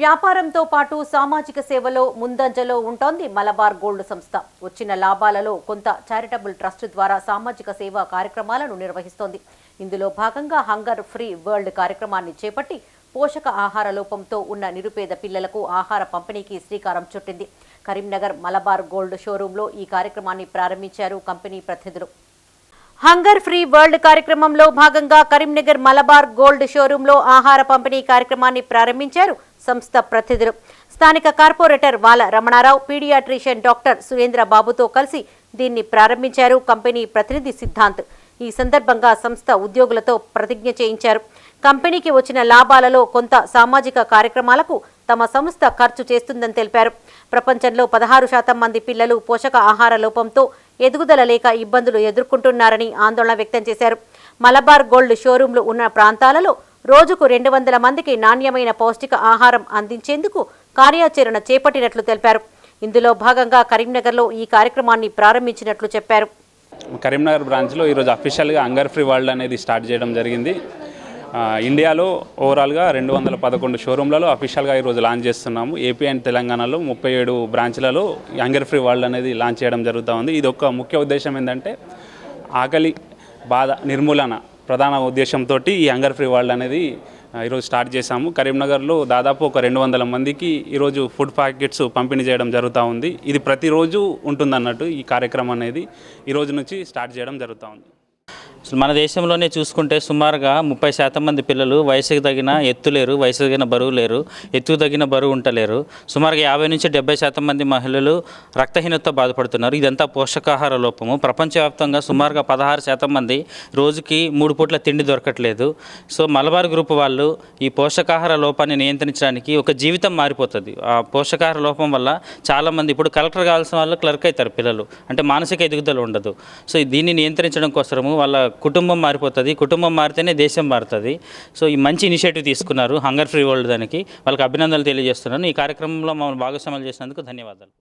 వ్యాపారంతో పాటు సామాజిక సేవలో ముందంజలో ఉంటోంది మలబార్ గోల్డ్ సంస్థ. వచ్చిన లాభాలలో కొంత చారిటబుల్ ట్రస్ట్ ద్వారా సామాజిక సేవా కార్యక్రమాలను నిర్వహిస్తోంది. ఇందులో భాగంగా హంగర్ ఫ్రీ వరల్డ్ కార్యక్రమాన్ని చేపట్టి పోషక ఆహార లోపంతో ఉన్న నిరుపేద పిల్లలకు ఆహార పంపిణీకి శ్రీకారం చుట్టింది. కరీంనగర్ మలబార్ గోల్డ్ షోరూంలో ఈ కార్యక్రమాన్ని ప్రారంభించారు కంపెనీ ప్రతినిధులు. హంగర్ ఫ్రీ వరల్డ్ కార్యక్రమంలో భాగంగా కరీంనగర్ మలబార్ గోల్డ్ షోరూంలో ఆహార పంపిణీ కార్యక్రమాన్ని ప్రారంభించారు సంస్థ ప్రతినిధులు. స్థానిక కార్పొరేటర్ వాల రమణారావు పీడియాట్రిషియన్ డాక్టర్ సురేంద్ర బాబుతో కలిసి దీన్ని ప్రారంభించారు కంపెనీ ప్రతినిధి సిద్ధాంత్. ఈ సందర్భంగా సంస్థ ఉద్యోగులతో ప్రతిజ్ఞ చేయించారు. కంపెనీకి వచ్చిన లాభాలలో కొంత సామాజిక కార్యక్రమాలకు తమ సంస్థ ఖర్చు చేస్తుందని తెలిపారు. ప్రపంచంలో పదహారు శాతం మంది పిల్లలు పోషక ఆహార లోపంతో ఎదుగుదల లేక ఇబ్బందులు ఎదుర్కొంటున్నారని ఆందోళన వ్యక్తం చేశారు. మలబార్ గోల్డ్ షోరూంలు ఉన్న ప్రాంతాలలో రోజుకు రెండు వందల మందికి నాణ్యమైన పౌష్టిక ఆహారం అందించేందుకు కార్యాచరణ చేపట్టినట్లు తెలిపారు. ఇందులో భాగంగా కరీంనగర్లో ఈ కార్యక్రమాన్ని ప్రారంభించినట్లు చెప్పారు. కరీంనగర్ బ్రాంచ్లో ఈరోజు అఫీషియల్గా అంగర్ ఫ్రీ వరల్డ్ అనేది స్టార్ట్ చేయడం జరిగింది. ఇండియాలో ఓవరాల్గా రెండు వందల పదకొండు షోరూమ్లలో అఫీషియల్గా ఈరోజు లాంచ్ చేస్తున్నాము. ఏపీ అండ్ తెలంగాణలో ముప్పై ఏడు బ్రాంచ్లలో ఈ ఫ్రీ వరల్డ్ అనేది లాంచ్ చేయడం జరుగుతూ ఉంది. ఇది ఒక ముఖ్య ఉద్దేశం ఏంటంటే ఆకలి బాధ నిర్మూలన ప్రధాన ఉద్దేశంతో ఈ అంగర్ ఫ్రీ వరల్డ్ అనేది ఈరోజు స్టార్ట్ చేశాము. కరీంనగర్లో దాదాపు ఒక రెండు వందల మందికి ఈరోజు ఫుడ్ ప్యాకెట్స్ పంపిణీ చేయడం జరుగుతూ ఉంది. ఇది ప్రతిరోజు ఉంటుందన్నట్టు ఈ కార్యక్రమం అనేది ఈరోజు నుంచి స్టార్ట్ చేయడం జరుగుతూ ఉంది. మన దేశంలోనే చూసుకుంటే సుమారుగా ముప్పై శాతం మంది పిల్లలు వయసుకు తగిన ఎత్తు లేరు వయసు తగిన బరువు లేరు ఎత్తుకు తగిన బరువు ఉంటలేరు సుమారుగా యాభై నుంచి డెబ్బై శాతం మంది మహిళలు రక్తహీనతతో బాధపడుతున్నారు. ఇదంతా పోషకాహార లోపము. ప్రపంచవ్యాప్తంగా సుమారుగా పదహారు శాతం మంది రోజుకి మూడు పూట్ల తిండి దొరకట్లేదు. సో మలబార్ గ్రూప్ వాళ్ళు ఈ పోషకాహార లోపాన్ని నియంత్రించడానికి ఒక జీవితం మారిపోతుంది. ఆ పోషకాహార లోపం వల్ల చాలామంది ఇప్పుడు కలెక్టర్ కావాల్సిన వాళ్ళు క్లర్క్ అవుతారు పిల్లలు. అంటే మానసిక ఎదుగుదల ఉండదు. సో దీన్ని నియంత్రించడం కోసము వాళ్ళ కుటుంబం మారిపోతుంది. కుటుంబం మారితేనే దేశం మారుతుంది. సో ఈ మంచి ఇనిషియేటివ్ తీసుకున్నారు హంగర్ ఫ్రీ వరల్డ్ దానికి. వాళ్ళకి అభినందనలు తెలియజేస్తున్నాను. ఈ కార్యక్రమంలో మమ్మల్ని భాగస్వామ్యాలు చేసినందుకు ధన్యవాదాలు.